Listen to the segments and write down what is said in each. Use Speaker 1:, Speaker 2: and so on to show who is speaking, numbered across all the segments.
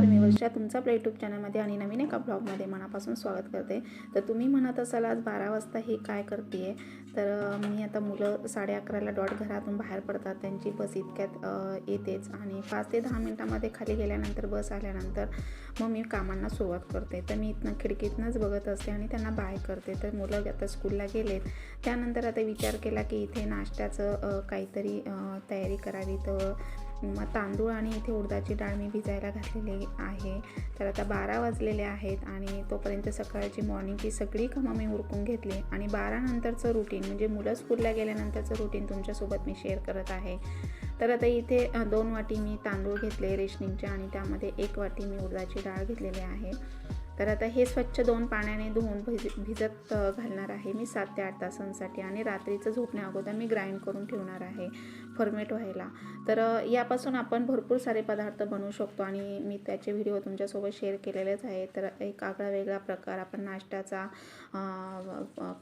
Speaker 1: तुमचं आपल्या यूट्यूब चॅनलमध्ये आणि नवीन एका ब्लॉगमध्ये मनापासून स्वागत करते. तर तुम्ही म्हणत असाल आज बारा वाजता हे काय करते आहे तर मी आता मुलं साडे अकराला डॉट घरातून बाहेर पडतात. त्यांची बस इतक्यात येतेच आणि पाच ते दहा मिनटामध्ये खाली गेल्यानंतर बस आल्यानंतर मग मी कामांना सुरुवात करते. तर मी इथनं खिडकीतनंच बघत असते आणि त्यांना बाय करते. तर मुलं आता स्कूलला गेलेत. त्यानंतर आता विचार केला की इथे नाश्त्याचं काहीतरी तयारी करावी. तर तांदूळ आणि इथे उडदाची डाळ मी भिजायला घातलेली आहे. तर आता बारा वाजलेले आहेत आणि तोपर्यंत सकाळची मॉर्निंगची सगळी कामं मी उरकून घेतली आणि बारानंतरचं रुटीन म्हणजे मुलं स्कूलला गेल्यानंतरचं रुटीन तुमच्यासोबत मी शेअर करत आहे. तर आता इथे दोन वाटी मी तांदूळ घेतले रेशनिंगचे आणि त्यामध्ये एक वाटी मी उडदाची डाळ घेतलेली आहे. तर आता हे स्वच्छ दोन पाण्याने धुवून भिज भिजत घालणार आहे मी सात ते आठ तासांसाठी आणि रात्रीचं झोपण्या अगोदर मी ग्राइंड करून ठेवणार आहे फर्मेट व्हायला. तर यापासून आपण भरपूर सारे पदार्थ बनवू शकतो आणि मी त्याचे व्हिडिओ तुमच्यासोबत शेअर केलेलेच आहे तर एक आगळा वेगळा प्रकार आपण नाश्त्याचा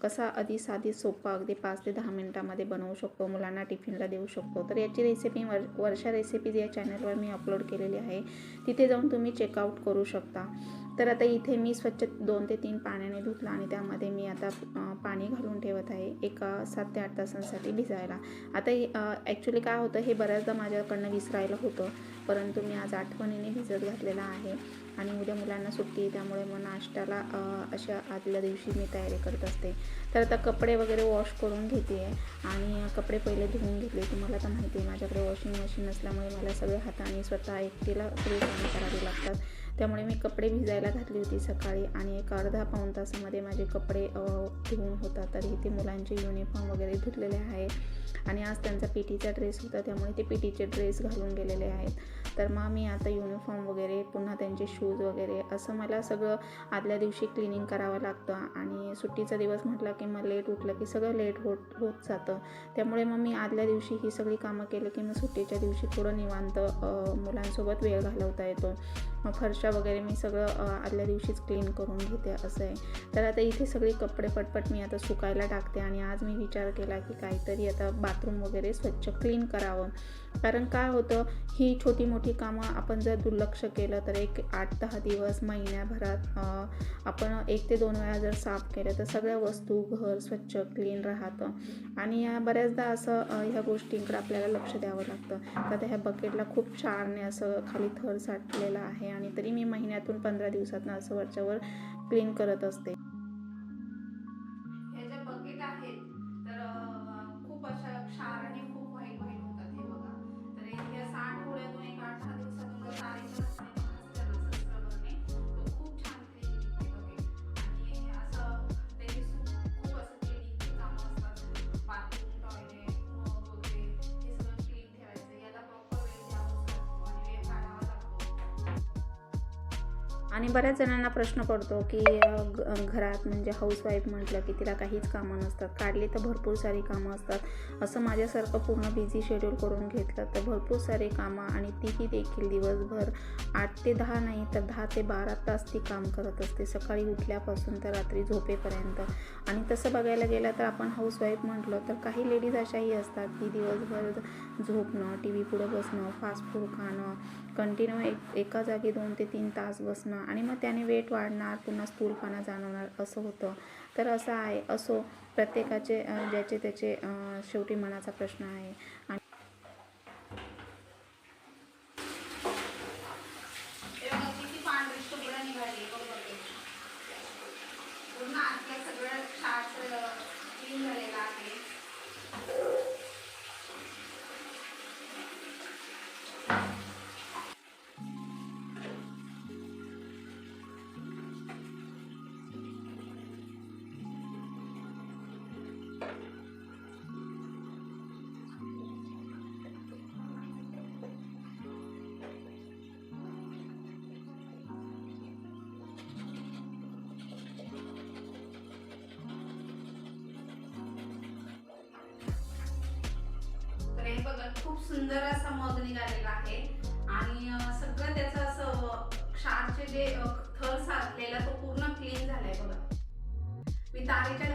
Speaker 1: कसा आधी साधी सोपा अगदी पाच ते दहा मिनटामध्ये बनवू शकतो मुलांना टिफिनला देऊ शकतो. तर याची रेसिपी वर वर्षा रेसिपीज या चॅनलवर मी अपलोड केलेली आहे. तिथे जाऊन तुम्ही चेकआउट करू शकता. तर आता इथे मी स्वच्छ दोन ते तीन पाण्याने धुतलं आणि त्यामध्ये मी आता पाणी घालून ठेवत आहे एक सात ते आठ तासांसाठी भिजायला. आता ॲक्च्युली काय होतं हे बऱ्याचदा माझ्याकडनं विसरायला होतं परंतु मी आज आठवणीने भिजत घातलेला आहे आणि उद्या मुलांना सुट्टी आहे त्यामुळे मग नाश्त्याला अशा आदल्या दिवशी मी तयारी करत असते. तर आता कपडे वगैरे वॉश करून घेते आहे आणि कपडे पहिले धुवून घेतले. तुम्हाला तर माहिती आहे माझ्याकडे वॉशिंग मशीन असल्यामुळे मला सगळे हाताने स्वतः एकटीला सगळी कामं करावी लागतात. त्यामुळे मी कपडे भिजायला घातली होती सकाळी आणि एक अर्धा पाऊण तासामध्ये माझे कपडे धुवून होतात. तर इथे मुलांचे युनिफॉर्म वगैरे धुतलेले आहे आणि आज त्यांचा पी टीचा ड्रेस होता त्यामुळे ते पी टीचे ड्रेस घालून गेलेले आहेत. तर मग मी आता युनिफॉर्म वगैरे पुन्हा त्यांचे शूज वगैरे असं मला सगळं आदल्या दिवशी क्लिनिंग करावं लागतं. आणि सुट्टीचा दिवस म्हटलं की मग लेट उठलं की सगळं लेट होत होत जातं. त्यामुळे मग मी आदल्या दिवशी ही सगळी कामं केलं की मग सुट्टीच्या दिवशी थोडं निवांत मुलांसोबत वेळ घालवता येतो. फरशा वगैरे मी सगळं आदल्या दिवशीच क्लीन करून घेते असं आहे. तर आता इथे सगळी कपडे पटपट मी आता सुकायला टाकते आणि आज मी विचार केला की काहीतरी आता बाथरूम वगैरे स्वच्छ क्लीन करावं. कारण काय होतं ही छोटी मोठी कामं आपण जर दुर्लक्ष केलं तर एक आठ दहा दिवस महिन्याभरात आपण एक ते दोन वेळा जर साफ केलं तर सगळ्या वस्तू घर स्वच्छ क्लीन राहतं. आणि या बऱ्याचदा असं ह्या गोष्टींकडे आपल्याला लक्ष द्यावं लागतं. तर आता ह्या बकेटला खूप क्षारने असं खाली थर साठलेला आहे आणि तरी मी महिन्यातून पंधरा दिवसातनं असं वरच्यावर क्लीन करत असते.
Speaker 2: आणि
Speaker 1: बऱ्याच जणांना प्रश्न पडतो की घरात म्हणजे हाऊसवाईफ म्हटलं की तिला काहीच कामं नसतात. काढली तर भरपूर सारी कामं असतात. असं माझ्यासारखं पूर्ण बिझी शेड्यूल करून घेतलं तर भरपूर सारी कामं आणि तीही देखील दिवसभर आठ ते दहा नाही तर दहा ते बारा तास ती काम करत असते. सकाळी उठल्यापासून तर रात्री झोपेपर्यंत. आणि तसं बघायला गेलं तर आपण हाऊसवाईफ म्हटलं तर काही लेडीज अशाही असतात की दिवसभर झोपणं टी व्ही पुढं बसणं फास्ट फूड खाणं कंटिन्यू एक एका जागी दोन ते तीन तास बसणं आणि मग त्याने वेट वाढणार पुन्हा स्थूलपणा जाणवणार असं होतं. तर असं आहे असो प्रत्येकाचे ज्याचे त्याचे शेवटी मनाचा प्रश्न आहे. आणि
Speaker 2: खूप सुंदर असा मग निघालेला आहे. आणि सगळं त्याचं असं क्षारचे जे थर साधलेला तो पूर्ण क्लीन झालाय बघा. मी तारेच्या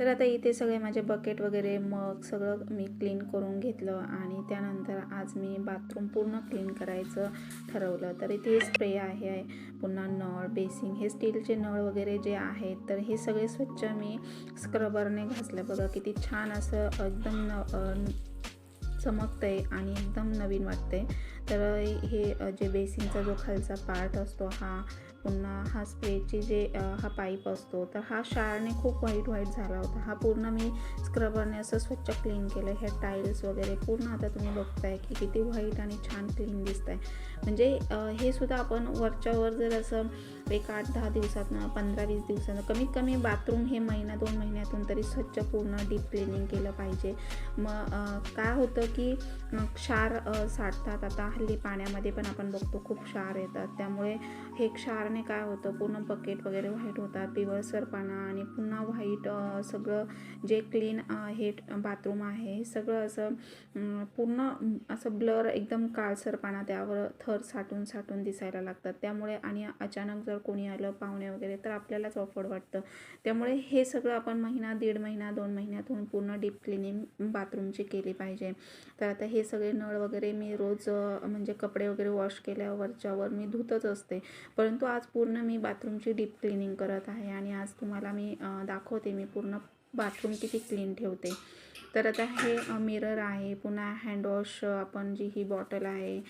Speaker 1: तर आता इथे सगळे माझे बकेट वगैरे मग सगळं मी क्लीन करून घेतलं आणि त्यानंतर आज मी बाथरूम पूर्ण क्लीन करायचं ठरवलं. तर इथे स्प्रे आहे पुन्हा नळ बेसिंग हे स्टीलचे नळ वगैरे जे आहेत तर हे सगळे स्वच्छ मी स्क्रबरने घासलं. बघा किती छान असं एकदम न अ, चमकतंय आणि एकदम नवीन वाटतंय. तर हे जे बेसिनचा जो खालचा पार्ट असतो हा पुन्हा हा स्प्रेची जे हा पाईप असतो तर हा क्षारने खूप वाईट वाईट झाला होता. हा पूर्ण मी स्क्रबरने असं स्वच्छ क्लीन केलं हे टाईल्स वगैरे पूर्ण आता तुम्ही बघताय की किती व्हाईट आणि छान क्लीन दिसत आहे म्हणजे हे सुद्धा आपण वरच्यावर जर असं एक आठ दहा दिवसातनं पंधरा वीस दिवसानं कमीत कमी बाथरूम हे महिना दोन महिन्यातून तरी स्वच्छ पूर्ण डीप क्लिनिंग केलं पाहिजे. मग काय होतं की क्षार साठतात. आता हल्ली पाण्यामध्ये पण आपण बघतो खूप क्षार येतात. त्यामुळे हे क्षारने काय होतं पूर्ण बकेट वगैरे व्हाईट होतात. पिवळसरपणा आणि पुन्हा व्हाईट सगळं जे क्लीन हे बाथरूम आहे हे सगळं असं पूर्ण असं ब्लर एकदम काळसरपणा त्यावर थर साठून साठून दिसायला लागतात. त्यामुळे आणि अचानक जर कोणी आलं पाहुणे वगैरे तर आपल्यालाच ऑफवर्ड वाटतं. त्यामुळे हे सगळं आपण महिना दीड महिना दोन महिन्यातून पूर्ण डीप क्लिनिंग बाथरूमची केली पाहिजे. तर आता हे सगळे नळ वगैरे मी रोज म्हणजे कपडे वगैरे वॉश केल्यावरच्यावर मी धुतच असते. परंतु आज पूर्ण मी बाथरूमची डीप क्लिनिंग करत आहे आणि आज तुम्हाला मी दाखवते मी पूर्ण बाथरूम किती क्लीन ठेवते. तर आता हे मिरर आहे पुन्हा हँडवॉश आपण जी ही बॉटल आहे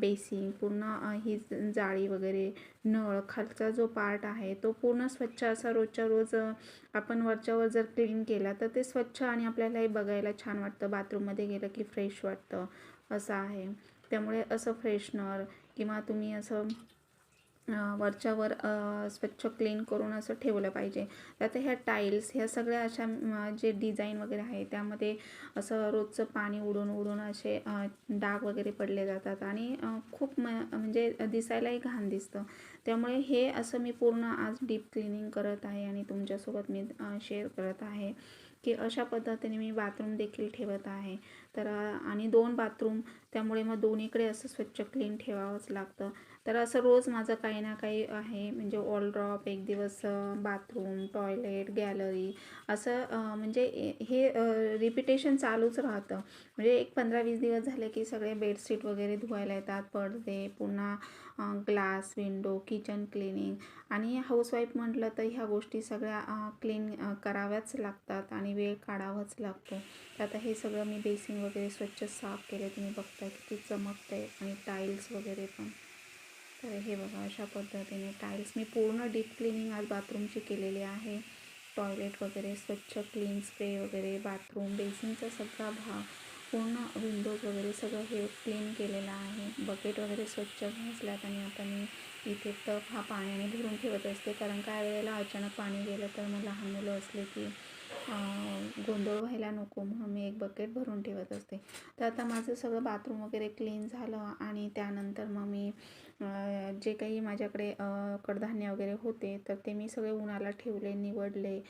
Speaker 1: बेसिंग पूर्ण ही जाळी वगैरे नळ खालचा जो पार्ट आहे तो पूर्ण स्वच्छ असा रोजच्या रोज आपण वरच्यावर जर क्लीन केला तर ते स्वच्छ आणि आपल्यालाही बघायला छान वाटतं. बाथरूममध्ये गेलं की फ्रेश वाटतं असं आहे. त्यामुळे असं फ्रेशनर किंवा तुम्ही असं वरच्यावर स्वच्छ क्लीन करून असं ठेवलं पाहिजे. तर आता ह्या टाईल्स ह्या सगळ्या अशा जे डिझाईन वगैरे आहे त्यामध्ये असं रोजचं पाणी उडून उडून असे डाग वगैरे पडले जातात. आणि खूप म्हणजे दिसायलाही घाण दिसतं. त्यामुळे हे असं मी पूर्ण आज डीप क्लिनिंग करत आहे आणि तुमच्यासोबत मी शेअर करत आहे की अशा पद्धतीने मी बाथरूम देखील ठेवत आहे. तर आणि दोन बाथरूम त्यामुळे मग दोन्हीकडे असं स्वच्छ क्लीन ठेवावंच लागतं. तर असं रोज माझं काही ना काही आहे म्हणजे ऑल ड्रॉप एक दिवस बाथरूम टॉयलेट गॅलरी असं म्हणजे हे रिपिटेशन चालूच राहतं. म्हणजे एक पंधरा वीस दिवस झाले की सगळे बेडशीट वगैरे धुवायला येतात पडदे पुन्हा ग्लास विंडो किचन क्लिनिंग आणि हाऊसवाईफ म्हटलं तर ह्या गोष्टी सगळ्या क्लीन कराव्याच लागतात आणि वेळ काढावाच लागतो. तर आता हे सगळं मी बेसिंग वगैरे स्वच्छ साफ केले. तुम्ही बघताय किती चमकतंय आणि टाईल्स वगैरे पण. तर हे बघा अशा पद्धतीने टाईल्स. मी पूर्ण डीप क्लिनिंग आज बाथरूमची केलेली आहे. टॉयलेट वगैरे स्वच्छ क्लीन स्प्रे वगैरे बाथरूम बेसिनचा सगळा भाग. पूर्ण विंडोज वगैरे सगळं हे क्लीन केलेलं आहे. बकेट वगैरे स्वच्छ घासल्यात आणि आता मी इथे टप हा पाण्याने भरून ठेवत असते. कारण काय वेळेला अचानक पाणी गेलं तर मग लहान मुलं असले की गोंधळ व्हायला नको. म्हणून मी एक बकेट भरून ठेवत असते. तर आता माझं सगळं बाथरूम वगैरे क्लीन झालं आणि त्यानंतर मग मी जे काही माझ्याकडे कडधान्य वगैरे होते तर ते मी सगळे उन्हाला ठेवले निवडले.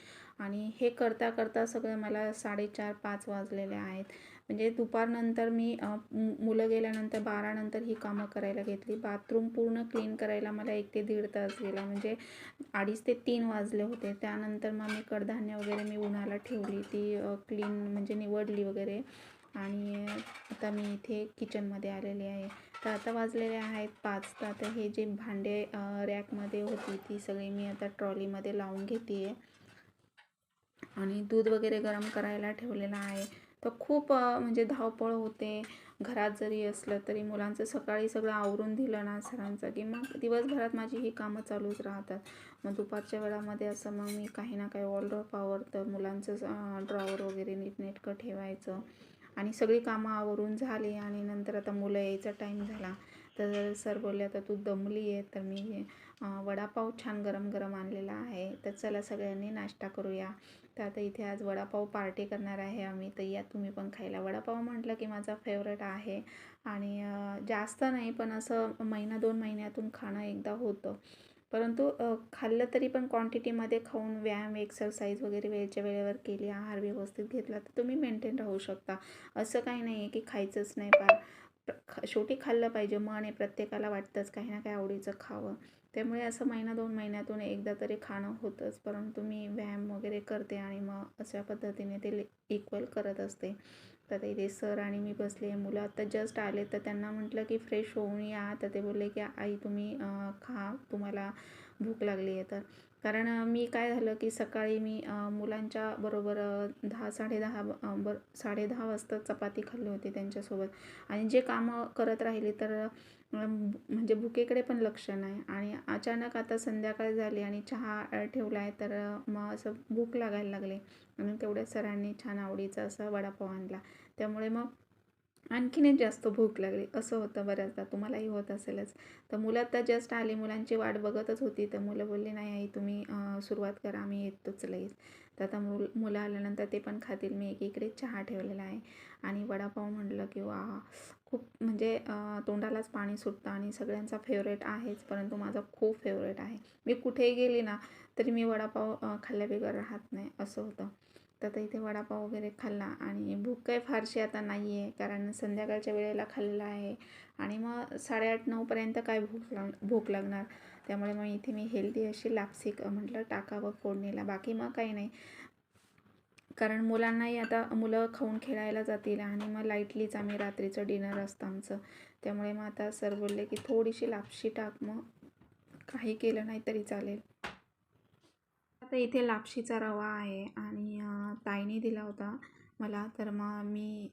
Speaker 1: आणि हे करता करता सगळं मला साडेचार पाच वाजलेले आहेत. म्हणजे दुपारनंतर मी मुलं गेल्यानंतर बारानंतर ही कामं करायला घेतली. बाथरूम पूर्ण क्लीन करायला मला एक ते दीड तास गेला. म्हणजे अडीच ते तीन वाजले होते. त्यानंतर मग मी कडधान्य वगैरे मी उन्हाला ठेवली. ती क्लीन म्हणजे निवडली वगैरे. आणि आता मी इथे किचनमध्ये आलेली आहे. तर आता वाजलेले आहेत पाच. तर आता हे जे भांडे रॅकमध्ये होती ती सगळी मी आता ट्रॉलीमध्ये लावून घेते आहे आणि दूध वगैरे गरम करायला ठेवलेलं आहे. तर खूप म्हणजे धावपळ होते. घरात जरी असलं तरी मुलांचं सकाळी सगळं आवरून दिलं ना सरांचं की मग दिवसभरात माझी ही कामं चालूच राहतात. मग दुपारच्या वेळामध्ये असं मग मी काही ना काही ऑलड्रॉप आवरतं मुलांचं ड्रॉवर वगैरे नीटनेटकं ठेवायचं. आणि सगळी कामं आवरून झाली आणि नंतर आता मुलं यायचा टाईम झाला. तर सर बोलले आता तू दमली आहे तर मी वडापाव छान गरम गरम आणलेला आहे. तर चला सगळ्यांनी नाश्ता करूया. तर आता इथे आज वडापाव पार्टी करणार आहे आम्ही. तर या तुम्ही पण खायला. वडापाव म्हटलं की माझा फेवरेट आहे. आणि जास्त नाही पण असं महिना दोन महिन्यातून खाणं एकदा होतं. परंतु खाल्लं तरी पण क्वांटिटीमध्ये खाऊन व्यायाम एक्सरसाइज वगैरे वेळच्या वेळेवर केली आहार व्यवस्थित घेतला तर तुम्ही मेंटेन राहू शकता. असं काही नाही आहे की खायचंच नाही पार प्र- शेवटी खाल्लं पाहिजे मन आहे प्रत्येकाला वाटतंच काही ना काही आवडीचं खावं. त्यामुळे असं महिना दोन महिन्यातून एकदा तरी खाणं होतंच परंतु मी व्यायाम वगैरे करते आणि मग अशा पद्धतीने ते इक्वल करत असते. तर इथे सर आणि मी बसले मुलं आत्ता जस्ट आले तर त्यांना म्हटलं की फ्रेश होऊन या. तर ते बोलले की आई तुम्ही खा. तुम्हाला भूक लागली आहे तर. कारण मी काय झालं की सकाळी मी मुलांच्या बरोबर दहा साडेदहा बर साडेदहा वाजता चपाती खाल्ली होती त्यांच्यासोबत. आणि जे कामं करत राहिली तर म्हणजे भुकेकडे पण लक्ष नाही. आणि अचानक आता संध्याकाळ झाली आणि चहा ठेवला आहे तर मग असं भूक लागायला लागली. म्हणून तेवढ्या सरांनी छान आवडीचा असा वडापाव आणला. त्यामुळे मग आणखीनच जास्त भूक लागली. असं होतं बऱ्याचदा. तुम्हालाही होत असेलच. तर मुलं आता जस्ट आली. मुलांची वाट बघतच होती. तर मुलं बोलली नाही आई तुम्ही सुरुवात करा. आम्ही येतोच लगेच. तर आता मुल मुलं आल्यानंतर ते पण खातील. मी एकीकडे चहा ठेवलेला आहे. आणि वडापाव म्हटलं की वा खूप म्हणजे तोंडालाच पाणी सुटतं आणि सगळ्यांचा फेवरेट आहेच. परंतु माझा खूप फेवरेट आहे. मी कुठेही गेली ना तरी मी वडापाव खाल्ल्याबेगर राहत नाही असं होतं. तर आता इथे वडापाव वगैरे खाल्ला आणि भूक काही फारशी आता नाही आहे कारण संध्याकाळच्या वेळेला खाल्लेला आहे. आणि मग साडेआठ नऊपर्यंत काय भूक लाग भूक लागणार? त्यामुळे मग इथे मी हेल्दी अशी लापसी म्हटलं टाकावं फोडणीला. बाकी मग काही नाही. कारण मुलांनाही आता मुलं खाऊन खेळायला जातील आणि मग लाईटलीच आम्ही रात्रीचं डिनर असतं आमचं. त्यामुळे मग आता सर बोलले की थोडीशी लापशी टाक मग. काही केलं नाही तरी चालेल. आता इथे लापशीचा रवा आहे आणि ताईने दिला होता मला. तर मग मी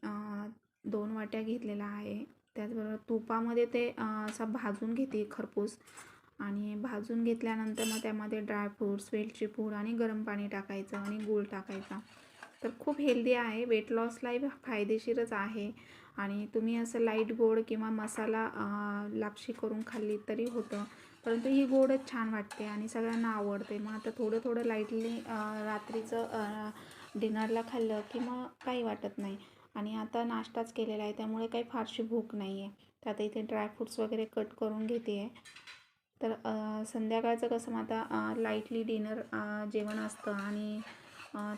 Speaker 1: दोन वाट्या घेतलेल्या आहे. त्याचबरोबर तुपामध्ये ते असा भाजून घेते खरपूस. आणि भाजून घेतल्यानंतर मग त्यामध्ये ड्रायफ्रूट्स वेलची पूड आणि गरम पाणी टाकायचं आणि गूळ टाकायचा. तर खूप हेल्दी आहे. वेट लॉसलाही फायदेशीरच आहे. आणि तुम्ही असं लाइट गोड किंवा मसाला लापशी करून खाल्ली तरी होतं. परंतु ही गोडच छान वाटते आणि सगळ्यांना आवडते. मग आता थोडं थोडं लाईटली रात्रीचं डिनरला खाल्लं की मग काही वाटत नाही. आणि आता नाश्ताच केलेला आहे. त्यामुळे काही फारशी भूक नाही आहे तर आता इथे ड्रायफ्रूट्स वगैरे कट करून घेते आहे तर संध्याकाळचं कसं मग आता लाईटली डिनर जेवण असतं आणि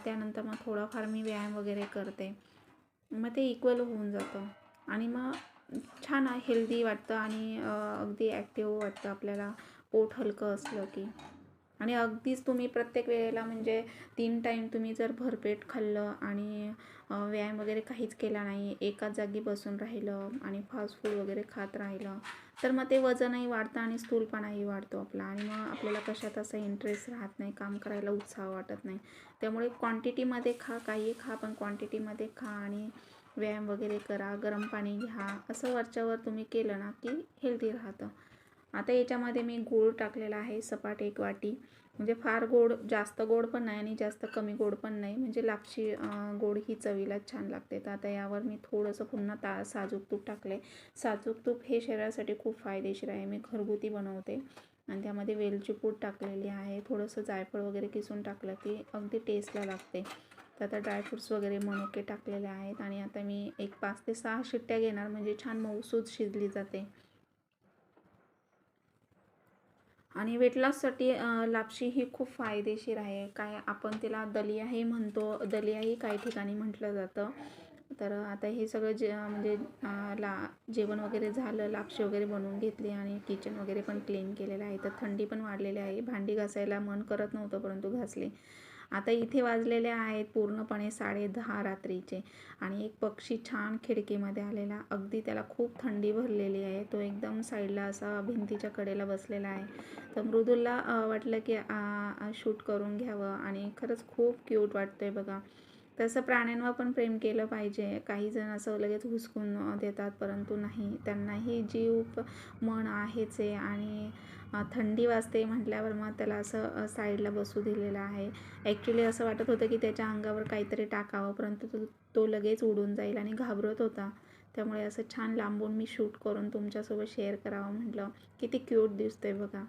Speaker 1: त्यानंतर मग थोडाफार मी व्यायाम वगैरे करते. मग ते इक्वल होऊन जातं. आणि मग छान हेल्दी वाटतं आणि अगदी ॲक्टिव्ह वाटतं आपल्याला पोट हलकं असलं की. आणि अगदीच तुम्ही प्रत्येक वेळेला म्हणजे तीन टाईम तुम्ही जर भरपेट खाल्लं आणि व्यायाम वगैरे काहीच केला नाही एकाच जागी बसून राहिलं आणि फास्ट फूड वगैरे खात राहिलं तर मग ते वजनही वाढतं आणि स्थूलपणाही वाढतो आपला. आणि मग आपल्याला कशात असा इंटरेस्ट राहत नाही काम करायला उत्साह वाटत नाही. त्यामुळे क्वांटिटीमध्ये खा काही खा पण क्वांटिटीमध्ये खा आणि व्यायाम वगैरे करा गरम पाणी घ्या असं वरच्यावर तुम्ही केलं ना की हेल्दी राहतं. आता याच्यामध्ये मी गूळ टाकलेला आहे सपाट एक वाटी. म्हणजे फार गोड जास्त गोड पण नाही आणि जास्त कमी गोड पण नाही. म्हणजे लापशी गोड ही चवीला छान लागते. तर आता यावर मी थोडंसं पुन्हा ता साजूक तूप टाकले. साजूक तूप हे शरीरासाठी खूप फायदेशीर आहे. मी घरगुती बनवते. आणि त्यामध्ये वेलची पूड टाकलेली आहे. थोडंसं जायफळ वगैरे किसून टाकलं की अगदी टेस्टला लागते. तर आता ड्रायफ्रूट्स वगैरे मनुके टाकलेले आहेत. आणि आता मी एक पाच ते सहा शिट्ट्या घेणार. म्हणजे छान मऊसूद शिजली जाते. आणि वेट लॉससाठी लापशी ही खूप फायदेशीर आहे. काय आपण तिला दलियाही म्हणतो दलियाही काही ठिकाणी म्हटलं जातं. तर आता हे सगळं जे म्हणजे ला जेवण वगैरे झालं लापशी वगैरे बनवून घेतली आणि किचन वगैरे पण क्लीन केलेलं आहे. तर थंडी पण वाढलेली आहे. भांडी घासायला मन करत नव्हतं परंतु घासले. आता इथे वाजलेले आहेत पूर्णपणे साडे दहा रात्रीचे. आणि एक पक्षी छान खिडकीमध्ये आलेला. अगदी त्याला खूप थंडी भरलेली आहे. तो एकदम साईडला असा भिंतीच्या कडेला बसलेला आहे. तर मृदुलला वाटलं की शूट करून घ्यावं. आणि खरंच खूप क्यूट वाटतंय बघा. तसं प्राण्यांवर पण प्रेम केलं पाहिजे. काही जण असं लगेच हुसकून देतात परंतु नाही. त्यांनाही जीव मन आहेच आहे आणि थंडी वाजते म्हटल्यावर मग त्याला असं साईडला बसू दिलेलं आहे. ॲक्च्युली असं वाटत होतं की त्याच्या अंगावर काहीतरी टाकावं परंतु तो तो लगेच उडून जाईल आणि घाबरत होता. त्यामुळे असं छान लांबून मी शूट करून तुमच्यासोबत शेअर करावं म्हटलं. किती क्यूट दिसतंय बघा.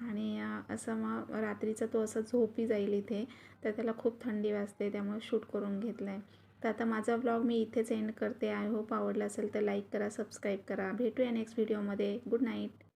Speaker 1: आणि असं मग रात्रीचा तो असं झोपी जाईल इथे तर त्याला खूप थंडी वाजते त्यामुळे शूट करून घेतलं आहे तर आता माझा ब्लॉग मी इथेच एंड करते. आय होप आवडला असेल तर लाईक करा सबस्क्राईब करा. भेटूया नेक्स्ट व्हिडिओमध्ये. Good night.